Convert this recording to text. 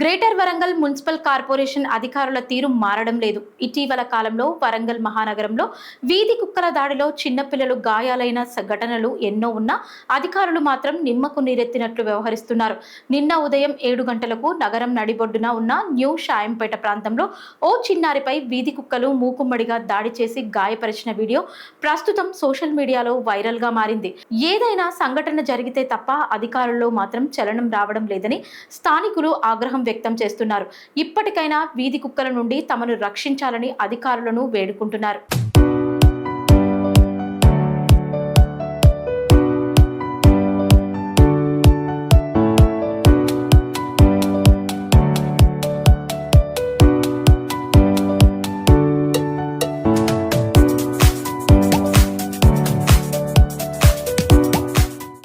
Greater Warangal municipal corporation అధికారుల తీరు మారడం లేదు. ఇటీవల కాలంలో వరంగల్ మహానగరంలో వీధి కుక్కల దాడిలో చిన్నపిల్లలు గాయాలైన ఘటనలు ఎన్నో ఉన్నా అధికారులు మాత్రం నిమ్మకు నీరెత్తినట్లు వ్యవహరిస్తున్నారు. నిన్న ఉదయం ఏడు గంటలకు నగరం నడిబొడ్డున ఉన్న న్యూ షాయంపేట ప్రాంతంలో ఓ చిన్నారిపై వీధి కుక్కలు మూకుమ్మడిగా దాడి చేసి గాయపరిచిన వీడియో ప్రస్తుతం సోషల్ మీడియాలో వైరల్గా మారింది. ఏదైనా సంఘటన జరిగితే తప్ప అధికారుల్లో మాత్రం చలనం రావడం లేదని స్థానికులు ఆగ్రహం వ్యక్తం చేస్తున్నారు. ఇప్పటికైనా వీధి కుక్కల నుండి తమను రక్షించాలని అధికారులను వేడుకుంటున్నారు.